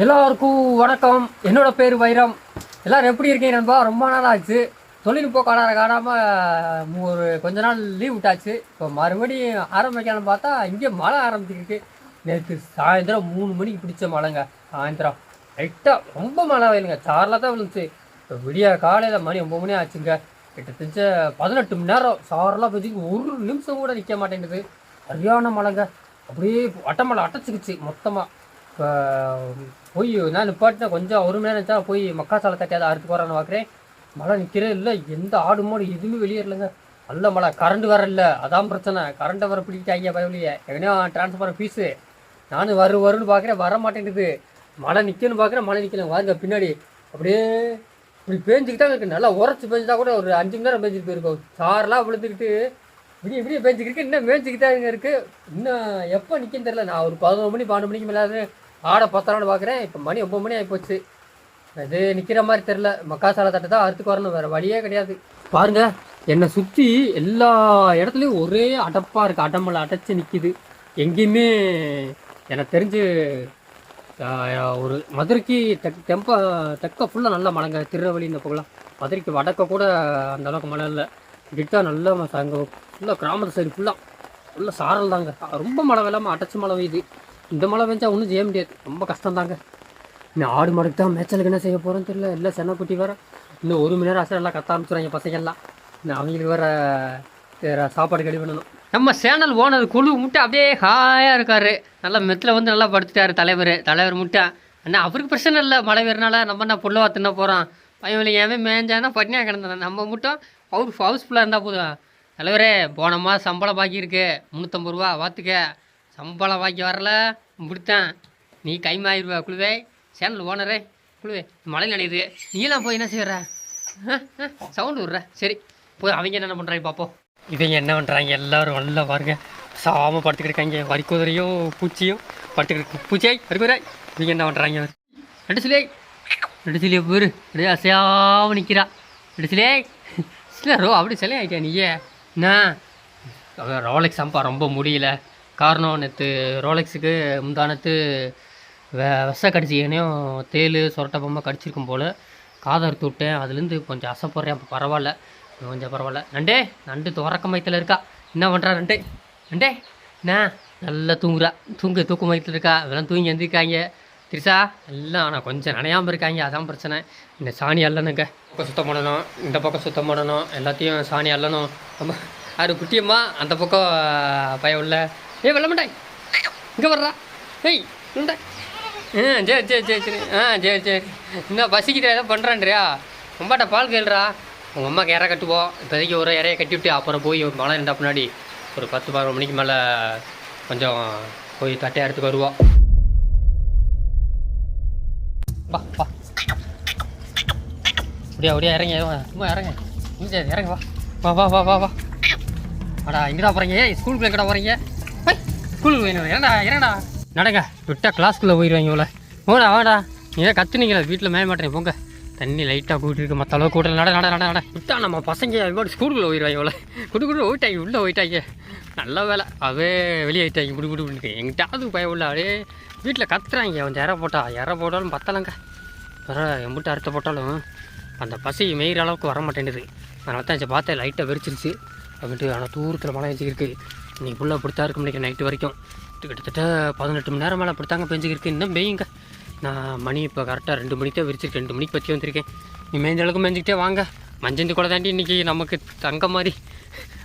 எல்லாருக்கும் வணக்கம். என்னோட பேர் வைரம். எல்லாரும் எப்படி இருக்கீங்க நண்பா? ரொம்ப நாள் ஆச்சு. தொழில்நுட்ப காணாத காணாமல் ஒரு கொஞ்ச நாள் லீவ் விட்டாச்சு. இப்போ மறுபடியும் ஆரம்பிக்கலாம்னு பார்த்தா இங்கே மழை ஆரம்பிச்சிருக்கு. நேற்று சாயந்தரம் மூணு மணிக்கு பிடிச்ச மழைங்க. சாயந்தரம் லைட்டாக ரொம்ப மழை வயலுங்க சாரில் தான் விழுந்துச்சு. இப்போ விடிய காலையில் மணி ஒம்பது மணி ஆச்சுங்க. கிட்டத்தட்ட பதினெட்டு மணி நேரம் சாரெல்லாம் பற்றி ஒரு நிமிஷம் கூட நிற்க மாட்டேங்குது. சரியான மழைங்க. அப்படியே அட்டமலை அடைச்சிக்கிச்சு மொத்தமாக இப்போ போய் நான் நிப்பாட்டினா கொஞ்சம் ஒரு மணி நேரம் போய் மக்காசாலை தட்டையாத அறுத்து போகிறான்னு பார்க்குறேன் மழை நிற்கிறே இல்லை எந்த ஆடு மாடு எதுவுமே வெளியேறலைங்க நல்ல மழை கரண்ட் வர இல்லை அதான் பிரச்சனை. கரண்ட்டை வர பிடிக்கிட்டாங்க பயவலியே எங்கனையோ டிரான்ஸ்ஃபார்மர் ஃபீஸு நானும் வரு வருன்னு பார்க்குறேன் வர மாட்டேங்குது. மழை நிற்கணும்னு பார்க்குறேன் மழை நிற்கல வாங்க பின்னாடி. அப்படியே இப்படி பேஞ்சிக்கிட்டா இருக்கு. நல்லா உரைச்சி பேஞ்சுட்டா கூட ஒரு அஞ்சு மணி நேரம் பேஞ்சிட்டு போயிருக்கோம். சாரெல்லாம் விழுந்துக்கிட்டு விடிய விடிய பேஞ்சுக்கிட்டு இன்னும் மேய்ச்சிக்கிட்டாங்க இருக்கு. இன்னும் எப்போ நிற்கும் தெரில நான் ஒரு பதினொரு மணி பன்னெண்டு மணிக்கு மேலே ஆடை பத்தலாம்னு பார்க்குறேன் இப்போ மணி ஒம்பது மணி ஆகிப்போச்சு அது நிற்கிற மாதிரி தெரில மக்காசாலை தட்டை தான் அறுத்துக்கு வரணும். வேறு வழியே கிடையாது. பாருங்க என்னை சுற்றி எல்லா இடத்துலையும் ஒரே அடப்பாக இருக்குது அடமலை அடைச்சி நிற்கிது எங்கேயுமே எனக்கு தெரிஞ்சு ஒரு மதுரைக்கு தெக் தெம்ப தெக்க ஃபுல்லாக நல்ல மழைங்க திருநெல்வேலி இந்த பக்கம்லாம். மதுரைக்கு வடக்க கூட அந்த அளவுக்கு மழை இல்லை. கிட்டா நல்லா ம- அங்கே ஃபுல்லாக கிராமத்து சைடு ஃபுல்லாக ஃபுல்லாக சாரல் தாங்க. ரொம்ப மழை வெள்ளாமல் அடைச்சி மழை பெய்யுது இந்த மழை பெஞ்சா ஒன்றும் செய்ய முடியாது. ரொம்ப கஷ்டம் தாங்க இன்னும் ஆடு மாடுக்கு தான் மேய்ச்சலுக்கு என்ன செய்ய போகிறோன்னு தெரியல. இல்லை சென்னக்குட்டி வேறு. இன்னும் ஒரு மணி நேரம் ஆசை எல்லாம் கத்த ஆரம்பிச்சுறாங்க பசங்கள்லாம் இன்னும் அவங்களுக்கு வேறு வேறு சாப்பாடு கடி பண்ணணும். நம்ம சேனல் ஓனர் குழு முட்டை அப்படியே ஹாயாக இருக்கார். நல்லா மெத்தில் வந்து நல்லா படுத்துட்டார் தலைவர். தலைவர் முட்டை. அண்ணா அவருக்கு பிரச்சனை இல்லை. மழை வரனால நம்ம என்ன புல்லவா தின்ன போகிறோம் பையன் ஏன் மேய்ஞ்சானா பட்னியாக கிடந்தான்? நம்ம மட்டும் ஹவுஸ் ஹவுஸ்ஃபுல்லாக இருந்தால் போதும். தலைவரே போன மாதம் சம்பளம் பாக்கி இருக்கு முந்நூற்றம்பது ரூபா பார்த்துக்க சம்பளம் வாங்கி வரல. முடித்தேன். நீ கைமாயிருவா குழுவே. சேனல் ஓனரே குழுவே. மழை நினைது நீலாம் போய் என்ன செய்யற? சவுண்டு விட்ற. சரி போய் அவங்க என்ன பண்ணுறாங்க பார்ப்போம் இவங்க என்ன பண்ணுறாங்க எல்லோரும் நல்லா பாருங்க. சாம படுத்துக்கிட்டு இருக்காங்க. வரிக்குதிரையும் பூச்சியும் படுத்துக்கிட்டு பூச்சியாய் வரிக்குதிராய் இவங்க என்ன பண்ணுறாங்க ரெண்டு சிலை ரெண்டு சிலையை பேர் அப்படியே அசையாம நிற்கிறா ரெண்டு இல்லை ரோ அப்படி சிலை ஆகிட்டா நீயே? என்ன? அவன் சம்பா ரொம்ப முடியல. காரணம் நேற்று ரோலெக்ஸுக்கு முந்தானத்து வெ விஷ கடிச்சிக்கனையும் தேல் சொரட்டை பொம்மை கடிச்சிருக்கும் போல் காதை அறுத்து விட்டேன் அதுலேருந்து கொஞ்சம் அசைப்படுறேன் அப்போ பரவாயில்ல. கொஞ்சம் பரவாயில்ல. நண்டே நண்டு துறக்க மயத்தில் இருக்கா? என்ன பண்ணுறா நண்டே? நண்டே என்ன? நல்லா தூங்குறா. தூங்கு தூக்கு மயத்தில் இருக்கா? அதெல்லாம் தூங்கி எழுந்திருக்காங்க திரிசா எல்லாம் ஆனால் கொஞ்சம் நனையாமல் இருக்காங்க. அதான் பிரச்சனை. இந்த சாணி அல்லணுங்க பக்கம் சுத்தம் பண்ணணும். இந்த பக்கம் சுத்தம் பண்ணணும். எல்லாத்தையும் சாணி அல்லணும். நம்ம அது குட்டியம்மா அந்த பக்கம் பயம் உள்ள ஏய் வெள்ளமண்டாய் இங்கே வர்றா. ஏய் உண்டா ஆ சரி சரி சரி சரி. ஆ சரி சரி. என்ன பசிக்கிட்ட ஏதோ பண்ணுறான்றியா உம்மாட்ட பால் கேளுறா உங்கள் அம்மாவுக்கு இறை கட்டுவோம் இப்போதைக்கு ஒரு இறைய கட்டி விட்டு அப்புறம் போய் ஒரு மழை இருந்தால் முன்னாடி ஒரு பத்து பதினொரு மணிக்கு மேலே கொஞ்சம் போய் தட்டையாக எடுத்துக்கு வருவோம் வா வா. அப்படியா அப்படியா இறங்க சும்மா இறங்க. இங்கே சரி இறங்க வா. வா வா வா வா வா. அடா எங்கடா போகிறீங்க ஸ்கூல் ஸ்கூலுக்குள்ள எங்கடா போகிறீங்க ஸ்கூலுக்கு போயிடும் ஏன்டா ஏன்டா நடங்க விட்டா கிளாஸ்க்குள்ளே போயிடுவாங்க இவ்வளோ போடா வாடா. ஏன் கத்துனீங்களா வீட்டில் மேய மாட்டேன் போங்க. தண்ணி லைட்டாக கூட்டிருக்கு மற்ற அளவு கூட்டல. நட நட நட நட. விட்டா நம்ம பசங்க இவ்வளோ ஸ்கூலுக்குள்ளே போயிடுவாங்க இவ்வளோ குடு குடு போயிட்டாங்க உள்ளே போயிட்டாங்க. நல்ல வேலை. அவே வெளியே ஆயிட்டாங்க குடு குடு பண்ணிட்டு எங்கிட்டாவது பயம் உள்ள அப்படியே வீட்டில் கத்துறாங்க. கொஞ்சம் இற போட்டா இற போட்டாலும் பத்தலைங்க. வர எம்பிட்டு அறுத்த போட்டாலும் அந்த பசி மெயிற அளவுக்கு வர மாட்டேங்குது அதனால தான் சரி பார்த்தேன் லைட்டாக வெறிச்சிருச்சு. அப்படின்ட்டு ஆனால் தூரத்தில் மழை இருக்குது இன்னைக்கு ஃபுல்லாக பிடித்தா இருக்கும் நினைக்கிறேன் நைட்டு வரைக்கும். கிட்டத்தட்ட பதினெட்டு மணி நேரம் மேலே பிடித்தாங்க பெஞ்சிருக்கு இன்னும் பெய்யுங்க. நான் மணி இப்போ கரெக்டாக ரெண்டு மணிக்கு தான் விரிச்சிருக்கேன். ரெண்டு மணிக்கு பற்றி வந்திருக்கேன். நீ மேய்ந்த அளவுக்கு மேய்ஞ்சிக்கிட்டே வாங்க. மஞ்சந்தி கூட தாண்டி இன்றைக்கி நமக்கு தங்க மாதிரி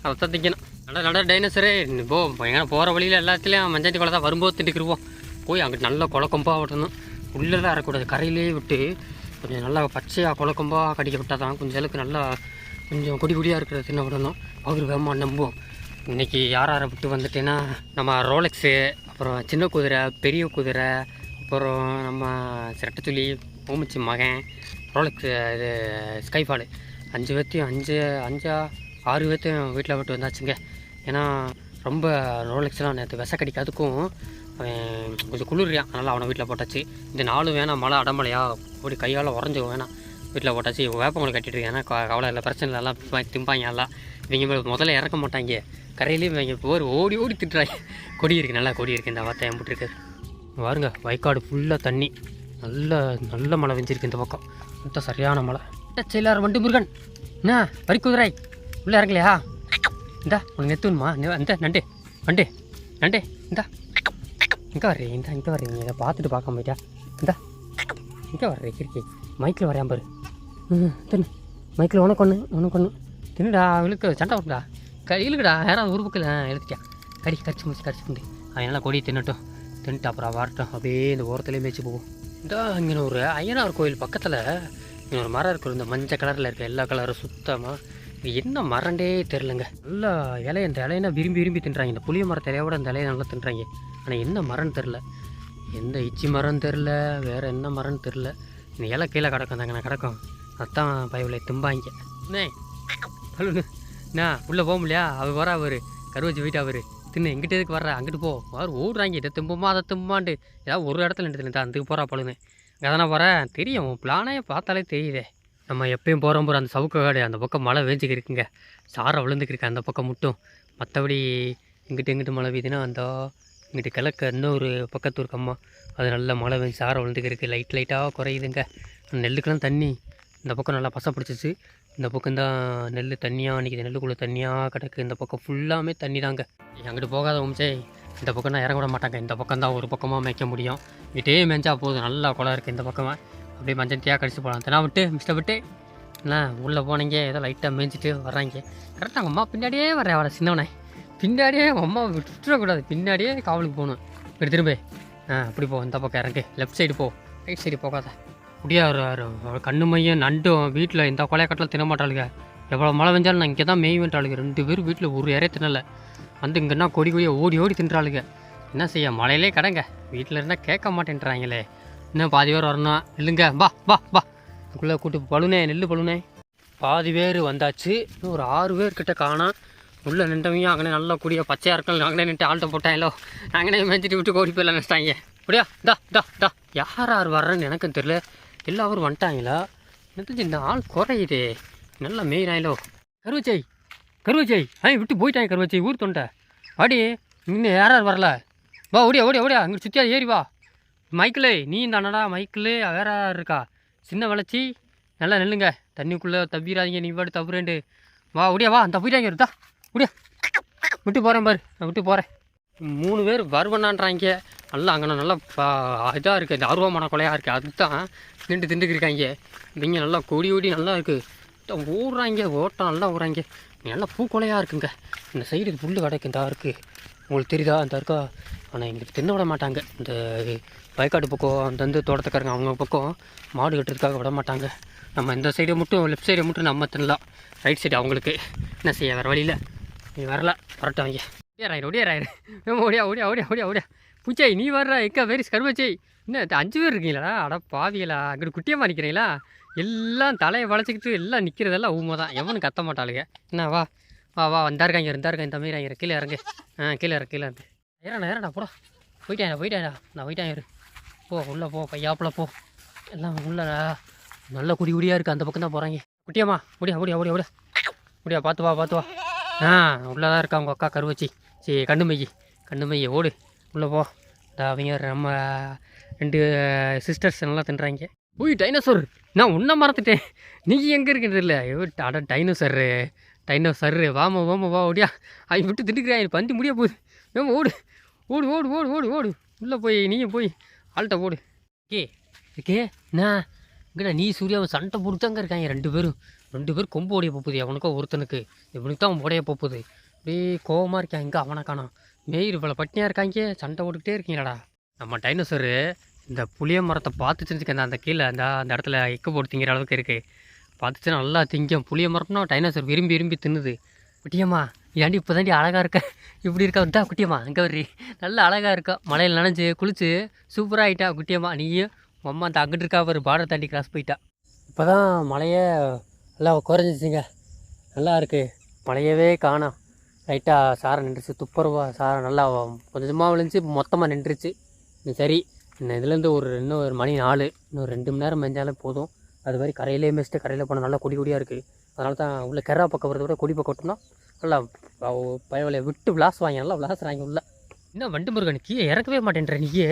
அதை தான் திங்கணும் நல்லா நல்லா டைனோசரே போ எங்கே போகிற வழியில் எல்லாத்துலேயும் மஞ்சந்தி கொலை தான் வரும்போது திண்டுக்கிருவோம் போய் அங்கே நல்லா குளக்கொம்பாக விட்டணும் உள்ளெல்லாம் வரக்கூடாது கரையிலே விட்டு கொஞ்சம் நல்லா பச்சையாக குழக்கம்பாக கடிக்க விட்டால் தான் கொஞ்சம் அளவுக்கு நல்லா கொஞ்சம் கொடி கொடியாக இருக்கிற தின்ன விடணும். அவர் வேகமாக நம்புவோம். இன்றைக்கி யார் யாரை விட்டு வந்துட்டேன்னா நம்ம ரோலெக்ஸு அப்புறம் சின்ன குதிரை பெரிய குதிரை அப்புறம் நம்ம சிரட்டைத்துளி பூமிச்சி மகன் ரோலெக்ஸு இது ஸ்கைஃபாலு அஞ்சு பேர்த்தையும் அஞ்சு அஞ்சா ஆறு பேர்த்தையும் வீட்டில் விட்டு வந்தாச்சுங்க. ஏன்னா ரொம்ப ரோலெக்ஸ்லாம் நேற்று விஷ கடிக்காதுக்கும் அவன் கொஞ்சம் குளிர்றியான் அதனால் அவனை வீட்டில் போட்டாச்சு. இந்த நாளும் வேணாம் மழை அடமழையா ஓடி கையால் உறைஞ்சி வேணாம் வீட்டில் போட்டாச்சு. வேப்பங்களை கட்டிட்டு இருக்கேன். ஏன்னா கவலை இல்லை பிரச்சனை இல்லை. எல்லாம் திம்பாங்க- எல்லாம். இவங்க முதல்ல இறக்க மாட்டாங்க. கரையிலேயும் இவங்க போர் ஓடி ஓடி திட்டுறாங்க. கொடி இருக்குது நல்லா கொடி இருக்குது இந்த வார்த்தை எம்பிட்டு பாருங்க வயக்காடு ஃபுல்லாக தண்ணி. நல்ல நல்ல மழை வெஞ்சிருக்கு இந்த பக்கம். மொத்தம் சரியான மழை. செயலார் வண்டு முருகன். என்ன வரி குதிரை? உள்ளே இறங்கலையா? இந்தா உனக்கு நெத்துணுமா இந்த நண்டு நண்டு நண்டு இந்தா. இங்கே வர்றீங்க இந்தா இங்கே வர்றீங்க இதை பார்த்துட்டு பார்க்க போயிட்டா. இந்தா இங்கே வர்றீ கிறுக்கி மைக்கில் வரையான் பாரு. ம் தின்னு. மைக்கில் உனக்கு ஒன்று உனக்கு ஒன்று தின்னுடா அவளுக்கு சண்டை வரும்டா இழுக்குடா யாராவது ஒரு பக்கம் எழுதிக்கா கடி கடிச்சு முடிச்சு கடிச்சு முடி அதனால கொடி தின்னட்டும் தின்ட்டு அப்புறம் வரட்டும். அப்படியே இந்த ஓரத்துலேயே மேய்ச்சி போகும் இந்த இங்கே ஒரு ஐயனார் கோயில் பக்கத்தில் இங்கே ஒரு மரம் இருக்குது இந்த மஞ்சள் கலரில் இருக்க எல்லா கலரும் சுத்தமாக இது என்ன மரண்டே தெரிலங்க நல்லா இலைய இந்த இலையெல்லாம் விரும்பி விரும்பி தின்றாங்க. இந்த புளிய மரத்தை இலையோட இந்த இலையை நல்லா தின்றாங்க. ஆனால் என்ன மரம்னு தெரில எந்த இச்சி மரம்னு தெரில வேறு என்ன மரம்னு தெரில இந்த இலை கீழே கிடக்கும் தாங்க நான் கிடக்கும். அதான் பயவில் திம்பாங்க. அண்ணே என்ன உள்ளே போக முடியா அவர் வர அவர். கருவச்சி போயிட்டு அவர். தின்னு எங்கிட்ட எதுக்கு வர்ற? அங்கிட்டு போ. அவர் ஓடுறாங்க. இதை திம்புமா அதை திம்பான்ட்டு ஏதாவது ஒரு இடத்துல நின்று தின்னு அதுக்கு போகிறா பழுனு அங்கே தானே போகிறேன் தெரியும். உன் பிளானே பார்த்தாலே தெரியுதே. நம்ம எப்பயும் போகிறோம் போகிற அந்த சவுக்க காடு. அந்த பக்கம் மழை வேஞ்சிக்கு இருக்குங்க. சாரை விழுந்துக்கிருக்கு அந்த பக்கம் மட்டும். மற்றபடி இங்கிட்டு இங்கிட்டு மழை பெய்யுதுன்னா அந்த இங்கிட்டு கிழக்க இன்னொரு பக்கத்து ஒரு கம்மா அது நல்லா மழை பெஞ்சு சாரை விழுந்துக்கிருக்கு லைட் லைட்டாக குறையுதுங்க. நெல்லுக்கெல்லாம் தண்ணி. இந்த பக்கம் நல்லா பசை பிடிச்சிச்சு. இந்த பக்கம் தான் நெல் தண்ணியாக நிற்கிது நெல்லுக்குள்ளே தண்ணியாக கிடக்கு. இந்த பக்கம் ஃபுல்லாமே தண்ணி தாங்க. அங்கிட்டு போகாத உமிச்சே இந்த பக்கம் நான் இறங்க விட மாட்டாங்க. இந்த பக்கம் தான் ஒரு பக்கமாக மேய்க்க முடியும். இட்டே மேய்ச்சா போதும். நல்லா குளம் இருக்குது இந்த பக்கமாக அப்படியே மஞ்சள் தேயாக கடிச்சு போகலாம் தினா விட்டு மிஸ்டர் விட்டு. என்ன உள்ளே போனீங்க? ஏதோ லைட்டாக மேய்ஞ்சிட்டு வர்றாங்க. கரெக்டாக அம்மா பின்னாடியே வரேன் அவளை சின்னவனே. பின்னாடியே அம்மா விட்டுறக்கூடாது. பின்னாடியே காவலுக்கு போகணும். இப்படி திரும்ப. ஆ அப்படி போ. இந்த பக்கம் இறங்கு. லெஃப்ட் சைடு போ. ரைட் சைடு போகாத. அப்படியே கண்ணு மையம் நண்டும் வீட்டில் இந்த கொலைக்கட்டில் தின மாட்டாளுங்க எவ்வளோ மழை பெஞ்சாலும் நான் இங்கே தான் மேய்வேன்ட்டாளுங்க ரெண்டு பேரும் வீட்டில் ஒரு இறைய தின்னலை. வந்து இங்கன்னா கொடி கொடியை ஓடி ஓடி தின்றாளுங்க என்ன செய்ய மழையிலே கடங்க. வீட்டில் இருந்தால் கேட்க மாட்டேன்றாங்களே. இன்னும் பாதி பேர் வரணும் இல்லைங்க வா வா வா. அதுக்குள்ளே கூட்டு பழுனே நெல் பழுனே பாதி பேர் வந்தாச்சு. இன்னும் ஒரு ஆறு பேர் கிட்டே காணோம் உள்ளே நின்றவங்க அங்கே நல்லா கூடிய பச்சையாக இருக்கணும். அங்கே நின்று ஆள்கிட்ட போட்டாங்களோ அங்கே மேய்ச்சிட்டு விட்டு ஓடி போயிடலாம் நினச்சிட்டாங்க. அப்படியா? டா டா டா யார் யார் வர்றேன்னு எனக்கும் தெரியல. எல்லாரும் வந்துட்டாங்களா? எனக்கு இந்த ஆள் குறையுதே. நல்லா மேயினாயிலோ கருவச்சை கருவச்சை. ஆ விட்டு போயிட்டாங்க கருவச்சை ஊர் தொண்டை. வாடி இன்னும் யார் யார் வரல? வா ஓடியா ஓடியா ஓடியா. அங்கே சுற்றியா ஏறி வா. மைக்கிளே நீ தானடா மைக்கிளு வேற யார் இருக்கா? சின்ன வளர்ச்சி. நல்லா நில்லுங்க. தண்ணிக்குள்ளே தப்பிடாதீங்க நீ பாட்டு தப்புறேன்ட்டு. வா ஓடியா வா. அந்த போயிட்டாங்க இருந்தா ஓடியா. விட்டு போகிறேன் பாரு. நான் விட்டு போகிறேன் மூணு பேர் வருவனான்றாங்க. நல்லா அங்கே நல்லா இதாக இருக்குது இந்த ஆர்வமான கொலையாக இருக்குது அதுதான் திண்டு திண்டுக்கிருக்காங்க இவங்க நல்லா கொடி கொடி நல்லா இருக்குது ஊடுறாங்க ஓட்டம் நல்லா ஓடுறாங்க நல்லா பூக்கொலையாக இருக்குங்க. இந்த சைடு புல் கிடக்கு இந்த இருக்குது உங்களுக்கு தெரியுதா? அந்த இருக்கா? ஆனால் எங்களுக்கு தின்ன விட மாட்டாங்க. இந்த வயக்காடு பக்கம் அந்த வந்து தோட்டத்துக்காரங்க அவங்க பக்கம் மாடு கட்டுறதுக்காக விட மாட்டாங்க. நம்ம இந்த சைடை மட்டும் லெஃப்ட் சைடை மட்டும் நம்ம தின்னலாம். ரைட் சைடு அவங்களுக்கு. என்ன செய்ய வேறு வழியில் நீ வரல வரட்டும் அவங்க ஓடியாராயிரு ஓடியாராயிரு. ஓடியா ஓடியா ஓடியா ஓடியா ஓடியா. பூச்சாய் நீ வர்ற எக்கா வேறு கருமச்சாய் என்ன அஞ்சு பேர் இருக்கீங்களா? அட பாவிகளா அங்கிட்டு குட்டியமாக நிற்கிறீங்களா எல்லாம் தலையை வளைச்சிக்கிட்டு எல்லாம் நிற்கிறதெல்லாம் ஊமை தான் எவனும் கத்த மாட்டாளுங்க. என்ன வா வா வா வந்தாருக்காங்க இருந்தாருக்காங்க இந்த மாதிரி இறங்க கீழே இறங்கு. ஆ கீழே இறங்க கீழே இறங்கு. ஏறாண்ணா ஏறடா போடா. போயிட்டேன் போயிட்டேன்டா நான் போயிட்டேன் இரு. போ உள்ளே போ பையாப்பில் போ. எல்லாம் உள்ளடா நல்ல குடி குடியாக இருக்குது அந்த பக்கம் தான் போகிறாங்க குட்டியம்மா முடியா முடியா முடியா முடியா முடியா பார்த்து வா பார்த்து வா. ஆ உள்ளே தான் இருக்கா உங்கள் அக்கா கருவச்சி. சரி கண்ணு மையி கண்ணு மைய ஓடு. உள்ளே போ. இந்த அவங்க நம்ம ரெண்டு சிஸ்டர்ஸ் நல்லா தின்றாங்க. உய் டைனோசர் நான் உன்னை மறந்துட்டேன். நீ எங்கே இருக்கிறது இல்லை? அட டைனோசர் டைனோசர் வாமா வாமா வா ஓடியா. அவன் விட்டு திண்டுக்கிறான் பந்தி முடிய போகுது. வேமா ஓடு. ஓடு ஓடு ஓடு ஓடு ஓடு. உள்ளே போய் நீயும் போய். ஆள்கிட்ட ஓடு. கே கே நான் இங்கடா நீ சூர்யாவை சண்டை போட்டுதாங்க இருக்காங்க. ரெண்டு பேரும். ரெண்டு பேரும் கொம்பு உடைய போகுது. அவனுக்கோ ஒருத்தனுக்கு. இவனுக்கு தான் உடைய போகுது. அப்படியே கோவமாக இருக்கேன். எங்கே அவனை காணோம். மேயிர் இவ்வளோ பட்டினியாக இருக்காங்க. சண்டை விட்டுக்கிட்டே இருக்கீங்களாடா. நம்ம டைனோசரு இந்த புளிய மரத்தை பார்த்துச்சுன்னு அந்த அந்த கீழே அந்த அந்த இடத்துல எக்கு போட்டு திங்கிற அளவுக்கு இருக்குது பார்த்துச்சுன்னா நல்லா திங்கும். புளிய மரம்னா டைனோசர் விரும்பி விரும்பி தின்னுது. குட்டியம்மா ஏன்டி இப்போ தாண்டி அழகாக இருக்க? இப்படி இருக்கா விட்டா குட்டியம்மா அங்கே வரி நல்லா அழகாக இருக்கா. மழையில் நனைஞ்சு குளிச்சு சூப்பராக ஆகிட்டா குட்டியம்மா. நீயும் அம்மா அந்த அங்கிட்டு இருக்கா ஒரு பார்டர் தாண்டி கிராஸ் போயிட்டா. இப்போ தான் மழையே நல்லா குறைஞ்சிச்சிங்க. நல்லா இருக்குது மழையவே காணோம். லைட்டாக சாரை நின்றுச்சு. துப்புரவாக சாரை நல்லா கொஞ்சம் கொஞ்சமாக விழுந்துச்சு. மொத்தமாக நின்றுச்சு. சரி. இன்னும் இதுலேருந்து ஒரு இன்னும் ஒரு மணி நாலு இன்னும் ரெண்டு மணி நேரம் மெஞ்சாலே போதும். அது மாதிரி கரையிலே மேய்ச்சிட்டு கரையில் போனால் நல்லா கொடி கொடியாக இருக்குது அதனால தான் உள்ள கெரா பக்கம் வரதை விட கொடி பக்கம்னா நல்லா பயவலையை விட்டு விளாஸ் வாங்கி நல்லா விளாசுறாங்க உள்ள. என்ன வண்டு முருகன் கீழே இறக்கவே மாட்டேன்ற நீயே?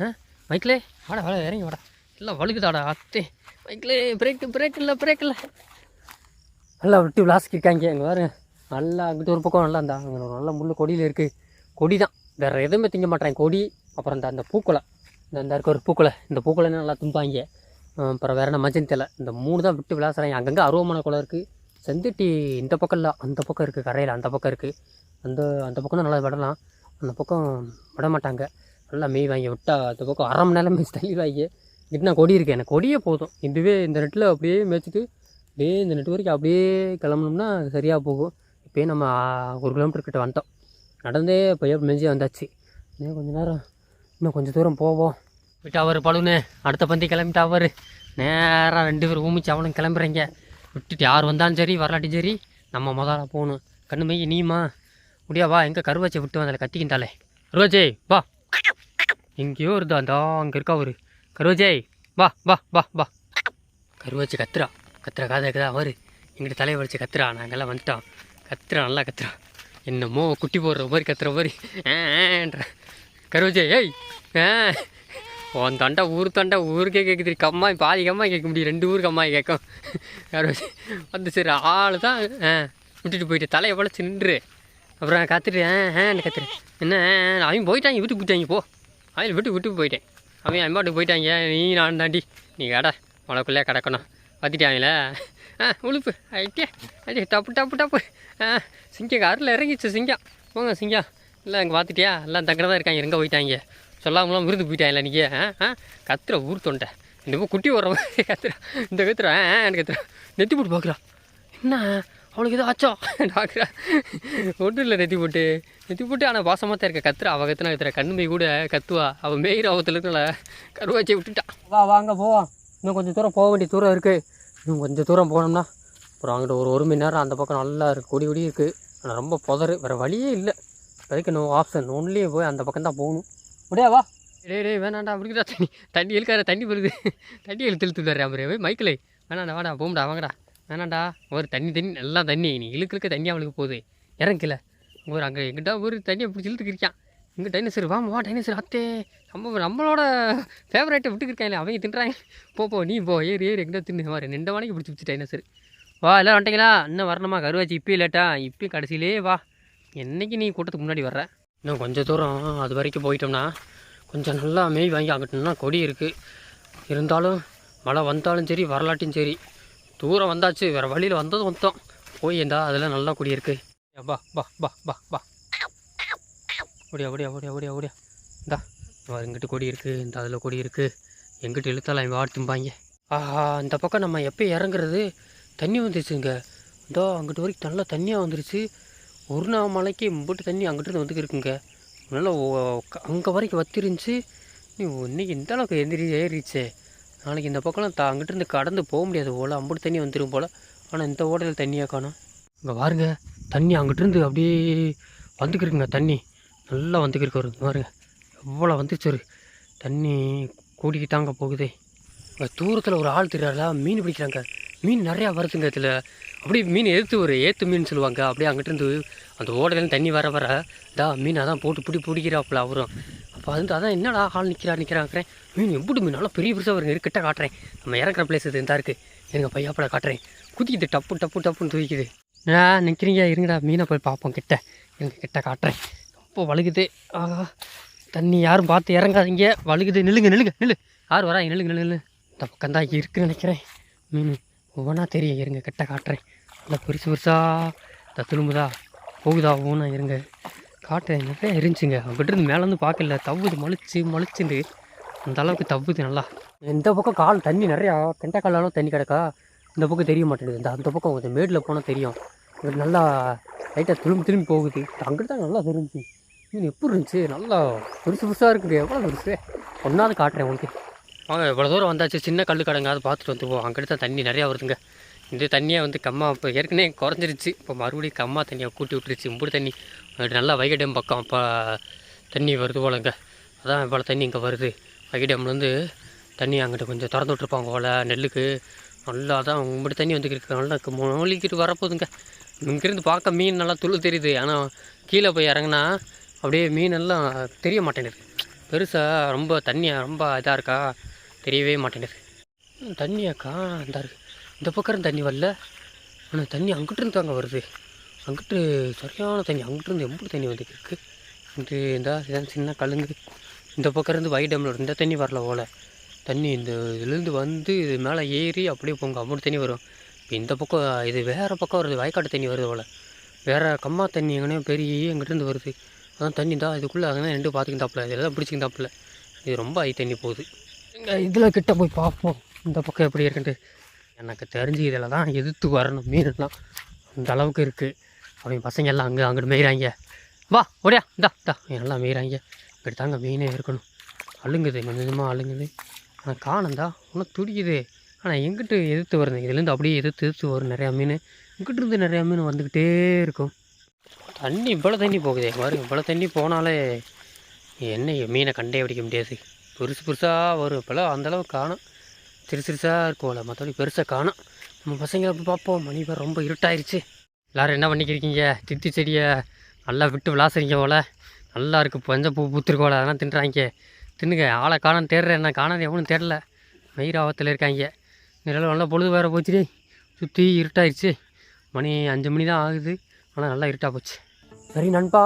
ஆ? மைக்கிலே வாடா வாடா இறங்கி வாடா. எல்லாம் வழுக்குதாடா அத்தே. பைக்கில் பிரேக்கு பிரேக் இல்லை பிரேக் இல்லை. நல்லா விட்டு விளாசிக்கிருக்காங்க எங்கள் வேறு நல்லா அங்கிட்டு ஒரு பக்கம் நல்லா இருந்தா அங்கே ஒரு நல்ல முள் கொடியில் இருக்குது கொடி தான் வேறு எதுவுமே திங்க மாட்டேன். கொடி அப்புறம் இந்த அந்த பூக்குலை. இந்த இந்த இருக்க ஒரு பூக்குலை. இந்த பூக்குலை நல்லா தும்பாங்க? அப்புறம் வேறு என்ன? மஞ்சள் தெலை இந்த மூணு தான் விட்டு விளாசுறாங்க. அங்கங்கே அருவமான குளம் இருக்குது செந்துட்டி இந்த பக்கம் இல்லை. அந்த பக்கம் இருக்குது கரையில் அந்த பக்கம் இருக்குது அந்த அந்த பக்கம் தான் நல்லா விடலாம். அந்த பக்கம் விட மாட்டாங்க. நல்லா மேய் வாங்கி விட்டால் அந்த பக்கம் அரை மணி நேரம் மேய்ச்சி தள்ளி வாங்கி இங்கிட்டு நான் கொடி இருக்கேன். எனக்கு கொடியே போதும். இதுவே இந்த நெட்டில் அப்படியே மேய்ச்சிட்டு அப்படியே இந்த நெட் வரைக்கும் அப்படியே கிளம்புனோம்னா சரியாக போகும். இப்போயே நம்ம ஒரு கிலோமீட்டர் கிட்ட வந்துட்டோம். நடந்தே போய் மெஞ்சி வந்தாச்சு. இன்னும் கொஞ்ச நேரம் இன்னும் கொஞ்சம் தூரம் போவோம். விட்டு அவர் பழுனு அடுத்த பந்தி கிளம்பிட்டு அவர். நேராக ரெண்டு பேரும் ஊமிச்சு அவனும் கிளம்புறீங்க. விட்டுட்டு யார் வந்தாலும் சரி வரலாட்டும் சரி நம்ம முதல்ல போகணும். கண்ணு மைய நீமா முடியா வா எங்கே கருவாச்சை விட்டு வந்தால கத்திக்கிட்டாலே. கருவாச்சே வா. எங்கேயோ இருந்தா அந்த அங்கே இருக்கா ஒரு கருவாச்சே வா வா வா வா. கருவாச்சி கத்துறா. கத்துறா காதை இருக்குதா எங்கிட்ட தலையை வலிச்சு கத்துறா. நாங்கள்லாம் வந்துட்டோம். கத்துறா நல்லா கத்துறா. என்னமோ குட்டி போடுற மாதிரி கத்துற மாதிரி. ஏன்ற கருவஜே ஏய் ஆ. உன் தொண்டை ஊர் தொண்டை ஊருக்கே கேட்குது கம்மாய் பாதி கம்மாய் கேட்க முடியும். ரெண்டு ஊருக்கு அம்மா கேட்கும். கருவாச்சி வந்து சரி ஆள் தான் ஆ. விட்டுட்டு போயிட்டு தலையை போல நின்று. அப்புறம் நான் கத்துட்டு ஆ ஆன்னு என்ன அவன் போயிட்டாங்க வீட்டுக்கு போயிட்டாங்க போ. அவன் வீட்டுக்கு விட்டு போயிட்டேன். அவன் அம்மாட்டுக்கு போயிட்டாங்க. நீ நான் தாண்டி. நீ கடை உனக்குள்ளே கிடக்கணும். பார்த்துட்டாங்களே ஆ உழுப்பு ஐட்டே ஐட்டே டப்பு டப்பு டப்பு ஆ சிங்கம் காரில் இறங்கிச்சு சிங்கம் போங்க சிங்கம் இல்லை அங்கே பார்த்துட்டியா எல்லாம் தங்க தான் இருக்காங்க எங்கே போயிட்டாங்க சொல்லாமலாம் விருந்து போயிட்டாங்களா நீங்கள் ஆ கத்துற ஊர் தொண்டை இந்த குட்டி வர்ற மாதிரி கத்துறா இந்த கத்துறா ஆ எனக்கு கத்துறா நெத்தி போட்டு பார்க்குறா என்ன அவளுக்கு ஏதோ ஆச்சோ டாக்டரா ஒன்றும் இல்லை நெத்தி போட்டு நெத்தி போட்டு ஆனால் பாசமாக தான் இருக்க கத்துறா அவள் கத்துனா கத்துறா கண்ணுமை கூட கத்துவா அவள் மேயிற ஆபத்தில் இருக்கல கருவாச்சி விட்டுட்டான் வா வாங்க போவான் இன்னும் கொஞ்சம் தூரம் போக வேண்டிய தூரம் இருக்குது இன்னும் கொஞ்சம் தூரம் போனோம்னா அப்புறம் அங்கிட்ட ஒரு ஒரு மணி நேரம் அந்த பக்கம் நல்லா இருக்குது கொடி கொடி இருக்குது ஆனால் ரொம்ப புதறு வேறு வழியே இல்லை. அதுக்கு நோ ஆப்ஷன் ஒன்லேயே போய் அந்த பக்கம் தான் போகணும். முடியா வா. டே டேய் வேணாண்டா. அப்படிக்குதா தண்ணி தண்ணி இழுக்கார தண்ணி வருது தண்ணி இழுத்து இழுத்து அவரு போய் மைக்கில் வேணாண்டா வாடா. போம்டா வாங்கடா. வேணாண்டா. ஒரு தண்ணி தண்ணி நல்லா தண்ணி. நீ இழுக்கு இழுக்க தண்ணி அவளுக்கு போகுது. இறங்கில ஒரு அங்கே எங்கிட்ட ஒரு தண்ணியை பிடிச்சி இழுத்துக்கிருக்கான். இங்கே டைனோசர் வாமா வா டைனோசர் அத்தே. நம்ம நம்மளோட ஃபேவரேட்டை விட்டுக்கிருக்காங்களே அவங்க தின்றாங்க. போ போ நீ போ ஏறி ஏறி எங்கே தின்னு? மாதிரி ரெண்டு மணிக்கு பிடிச்சி பிடிச்சிட்டா என்ன சரி. வா எல்லாம் வந்துட்டீங்களா? இன்னும் வரணுமா? கருவாச்சி இப்பயும் லேட்டா இப்பயும் கடைசியிலே வா. என்னைக்கு நீ கூட்டத்துக்கு முன்னாடி வர்ற? இன்னும் கொஞ்சம் தூரம் அது வரைக்கும் போயிட்டோம்னா கொஞ்சம் நல்லா மேய் வாங்கி அங்கிட்டோம்னா கொடி இருக்குது இருந்தாலும் மழை வந்தாலும் சரி வரலாட்டும் சரி தூரம் வந்தாச்சு வேறு வழியில் வந்ததும் வந்தோம் போய் இருந்தா அதெல்லாம் நல்லா கொடி இருக்குது பா பா பா பா பா அப்படியா அப்படியா அப்படியா அப்படியா அப்படியா இந்தா. இங்கிட்டு கொடி இருக்குது இந்த அதில் கொடி இருக்குது எங்கிட்ட இழுத்தாலும் அவன் வாடுத்தும்பாங்க ஆஹா இந்த பக்கம் நம்ம எப்போ இறங்குறது தண்ணி வந்துருச்சுங்க. இதோ அங்கிட்டு வரைக்கும் நல்லா தண்ணியாக வந்துருச்சு. ஒரு நாள் மலைக்கு மும்பிட்டு தண்ணி அங்கிட்டு வந்துக்கு இருக்குங்க. நல்லா அங்கே வரைக்கும் வத்திருந்துச்சு. நீ இன்னைக்கு இந்த அளவுக்கு எந்திரி ஏறிச்சே நாளைக்கு இந்த பக்கம்லாம் த அங்கிட்டிருந்து கடந்து போக முடியாது போல். அம்பிட்டு தண்ணி வந்துடும் போல். ஆனால் இந்த ஓடையில் தண்ணியாக காணும். இங்கே பாருங்க தண்ணி அங்கிட்டிருந்து அப்படியே வந்துக்கிருக்குங்க தண்ணி. நல்லா வந்துக்கிருக்கு ஒரு பாருங்க. அவ்வளோ வந்துருச்சு ஒரு தண்ணி கூடிக்கிட்டாங்க போகுதே. இங்கே தூரத்தில் ஒரு ஆள் தெரியாதா மீன் பிடிக்கிறாங்க. மீன் நிறையா வருதுங்க இதில். அப்படியே மீன் எதிர்த்து ஒரு ஏற்று மீன் சொல்லுவாங்க. அப்படியே அங்கிட்டிருந்து அந்த ஓடையிலேருந்து தண்ணி வர வர இதா மீன் அதான் போட்டு பிடி பிடிக்கிறாப்புல அவரும். அப்போ வந்து அதான் என்னடா ஆள் நிற்கிறா நிற்கிறாங்கிறேன் மீன் எப்படி மீன்? நல்லா பெரிய பெருசாக வருங்க. இரு, கிட்ட காட்டுறேன். நம்ம இறக்குற பிளேஸ் இது இருந்தா இருக்குது எங்கள் பையாப்பட காட்டுறேன். குதிக்குது டப்பு டப்பு டப்புன்னு தூக்கிக்குது. என்னடா நிற்கிறீங்க இருங்கடா மீனை போய் பார்ப்போம் கிட்ட. எனக்கு கிட்ட காட்டுறேன். ரொம்ப வழுகுது. ஆஹா. தண்ணி யாரும் பார்த்து இறங்காதீங்க. வழுகுது நில்லுங்க நில்லுங்க நில்லு. யார் வரா? நில்லுங்க நில்லு இந்த பக்கம் தான் இருக்குன்னு நினைக்கிறேன். மீன் ஒவ்வொன்றா தெரியும். இருங்க கிட்ட காட்டுறேன். நல்லா பெருசு பெருசாக இந்த திரும்புதா போகுதா ஒவ்வொன்றா இருங்க. காட்டுறேன் நிறையா இருந்துச்சுங்க அவங்ககிட்ட இருந்து மேலேருந்து பார்க்கல. தவ்வுது மலிச்சு மலிச்சுண்டு அந்த அளவுக்கு தவ்வுது நல்லா. இந்த பக்கம் கால் தண்ணி நிறையா. கெண்ட காலாலும் தண்ணி கிடக்கா? இந்த பக்கம் தெரிய மாட்டேங்குது. இந்த அந்த பக்கம் கொஞ்சம் மேடில் போனால் தெரியும். நல்லா லைட்டாக திரும்பி திரும்பி போகுது. அங்கிட்டு தான் நல்லா தெரிஞ்சு மீன் எப்படி இருந்துச்சு? நல்லா பெருசு பெருசாக இருக்குங்க எவ்வளோ பெருசு? ஒன்றாவது காட்டுறேன் உங்களுக்கு வாங்க இவ்வளோ தூரம் வந்தாச்சு சின்ன கல் கடங்க அதை பார்த்துட்டு வந்துருவோம் அங்கிட்ட தான் தண்ணி நிறையா வருதுங்க. இந்த தண்ணியை வந்து கம்மா இப்போ ஏற்கனவே குறைஞ்சிருச்சு. இப்போ மறுபடியும் கம்மா தண்ணியை கூட்டி விட்டுருச்சு இம்புடி தண்ணி. நல்லா வைகை டேம் பக்கம் இப்போ தண்ணி வருது போலங்க. அதான் இவ்வளோ தண்ணி இங்கே வருது. வைகை டேம்லேருந்து தண்ணி அங்கிட்ட கொஞ்சம் திறந்து விட்ருப்பாங்க போல நெல்லுக்கு. நல்லா தான் உங்கள்கிட்ட தண்ணி வந்துருக்கு நல்லா மூழ்கிட்டு வரப்போகுதுங்க. இங்கேருந்து பார்க்க மீன் நல்லா துளு தெரியுது. ஆனால் கீழே போய் இறங்குனா அப்படியே மீனெல்லாம் தெரிய மாட்டேங்குது. பெருசாக ரொம்ப தண்ணியாக ரொம்ப இதாக இருக்கா? தெரியவே மாட்டேங்குது. தண்ணியாக்கா இந்த இந்த பக்கம் தண்ணி வரல. ஆனால் தண்ணி அங்கிட்டிருந்து தாங்க வருது. அங்கிட்டு சரியான தண்ணி அங்கிட்டிருந்து எப்படி தண்ணி வந்துட்டு இது இங்கிட்டு இந்த இதான் சின்ன கழுங்கு. இந்த பக்கம் இருந்து வை டேமில் இந்த தண்ணி வரல போல. தண்ணி இந்த இதுலேருந்து வந்து இது மேலே ஏறி அப்படியே போங்க அமௌண்ட் தண்ணி வரும். இப்போ இந்த பக்கம் இது வேறு பக்கம் வருது வயக்காட்டு தண்ணி வருது போல். வேறு கம்மா தண்ணி எங்கனே பெரிய எங்கிட்டேருந்து வருது. அதான் தண்ணி தான். இதுக்குள்ளே அங்கே ரெண்டு பார்த்துக்கிட்டாப்புல இதெல்லாம் பிடிச்சிக்கிட்டாப்புல. இது ரொம்ப ஐ தண்ணி போகுது. இங்கே இதில் கிட்ட போய் பார்ப்போம் இந்த பக்கம் எப்படி இருக்குன்ட்டு. எனக்கு தெரிஞ்சு இதில் தான் எதிர்த்து வரணும். மீன்லாம் அந்த அளவுக்கு இருக்குது அப்படி பசங்க எல்லாம் அங்கே அங்கிட்டு மேய்கிறாங்க வா ஒடியா இந்தா இந்தா. எல்லாம் மேய்கிறாங்க இப்படி தாங்க மீனே இருக்கணும். அழுங்குது கொஞ்சம் கொஞ்சமாக அழுங்குது. ஆனால் காணந்தா இன்னும் துடிக்குது. ஆனால் எங்கிட்டு எதிர்த்து வருது? இதுலேருந்து அப்படியே எதிர்த்து எதிர்த்து வரும் நிறையா மீன். இங்கிட்டு இருந்து நிறையா மீன் வந்துக்கிட்டே இருக்கும். தண்ணி இவ்வளோ தண்ணி போகுதே. பாரு இவ்வளோ தண்ணி போனாலே என்ன மீனை கண்டே பிடிக்க முடியாது. பெருசு பெருசாக வரும். இப்போல்லாம் அந்தளவு காணும். சிறு சிறுசாக இருக்கும்ல மற்றபடி பெருசாக காணும். நம்ம பசங்களை பார்ப்போம். மணி பேர் ரொம்ப இருட்டாயிருச்சு. எல்லோரும் என்ன பண்ணிக்கிறீங்க தித்தி செடியை நல்லா விட்டு விளாசுறீங்க போல. நல்லா இருக்குது பஞ்ச பூ பூத்துருக்கு அதெல்லாம் தின்றாங்க. தின்னுங்க. ஆளை காணும் தேடுறேன். என்ன காணாது எவனும் தேடல. மயிர் ஆபத்தில் இருக்காங்க. நிழல் நல்லா பொழுது வேறு போச்சுடி. சுற்றி இருட்டாயிருச்சு. மணி அஞ்சு மணி தான் ஆகுது. ஆனால் நல்லா இருட்டாக போச்சு. சரி நண்பா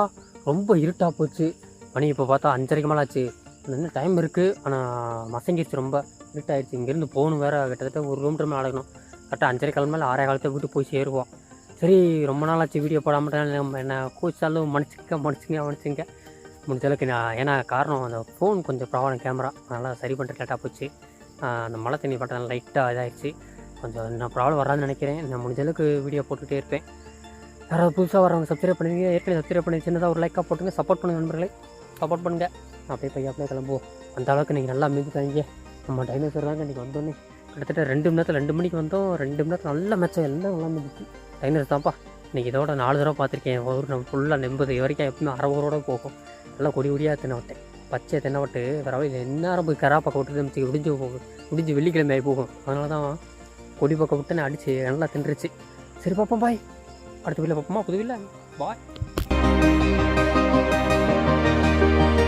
ரொம்ப இருட்டாக போச்சு. மணி இப்போ பார்த்தா அஞ்சரைக்கு மேலே ஆச்சு இன்னும் டைம் இருக்குது ஆனால் மசங்கிடுச்சு ரொம்ப. இருட்டாயிடுச்சு இங்கேருந்து போகணும் வேறு. கிட்டத்தட்ட ஒரு கிலோமீட்டர் மேலே ஆகணும் கரெக்டாக அஞ்சரை கிழமை மேலே ஆறே காலத்தை வீட்டு போய் சேருவோம். சரி ரொம்ப நாள் ஆச்சு வீடியோ போடாமல் நம்ம என்ன கூச்சாலும் மன்னிச்சுக்க மன்னிச்சுங்க மன்னிச்சுங்க. முடிஞ்ச அளவுக்கு நான் ஏன்னா காரணம் அந்த ஃபோன் கொஞ்சம் ப்ராப்ளம் கேமரா அதனால் சரி பண்ணுறது லேட்டாக போச்சு. அந்த மழை தண்ணி பட்டம் லைட்டாக இதாகிடுச்சு கொஞ்சம் நான் ப்ராப்ளம் வராதுன்னு நினைக்கிறேன். நான் முடிஞ்ச அளவுக்கு வீடியோ போட்டுகிட்டே இருப்பேன். யாராவது புதுசாக வரவங்க சப்ஸ்கிரைப் பண்ணுவீங்க ஏற்கனவே சப்ஸ்கிரைப் பண்ணி சின்னதாக ஒரு லைக்காக போட்டுங்க சப்போர்ட் பண்ணுங்கள் நண்பர்களே. சப்போர்ட் பண்ணுங்கள் அப்படியே பையன் அப்படியே கிளம்புவோம். அந்த அளவுக்கு நீங்கள் நல்லா மீந்துட்டாங்க நம்ம டைனோசர் தாங்க நீங்கள் வந்தோன்னே. கிட்டத்தட்ட ரெண்டு மணி நேரத்தில் ரெண்டு மணிக்கு வந்தோம். ரெண்டு மணி நேரத்தில் நல்ல மேட்சம் எல்லாம் நல்லா மிதிச்சு. டைனோசர் தான்ப்பா. இன்றைக்கி இதோட நாலு தடவை பார்த்துருக்கேன். ஒரு நம்ம ஃபுல்லாக நெம்பது வரைக்கும் எப்பவுமே அரை ஊரோட போகும். நல்லா கொடி கொடியாக தின்னவட்டேன் விட்டேன் பச்சை தென்னை விட்டு. வேற வழி என்ன போய் கரா பக்கம் விட்டு மிச்சி விடிஞ்சு போகும். விடிஞ்சு வெள்ளிக்கிழமை ஆகி போகும். அதனால தான் கொடி பக்கம் விட்டு நான் நல்லா தின்றுச்சு. சரி பார்ப்போம் பாய் அடுத்த வீட்டில் பார்ப்போமா? புது வீட்டில் பாய்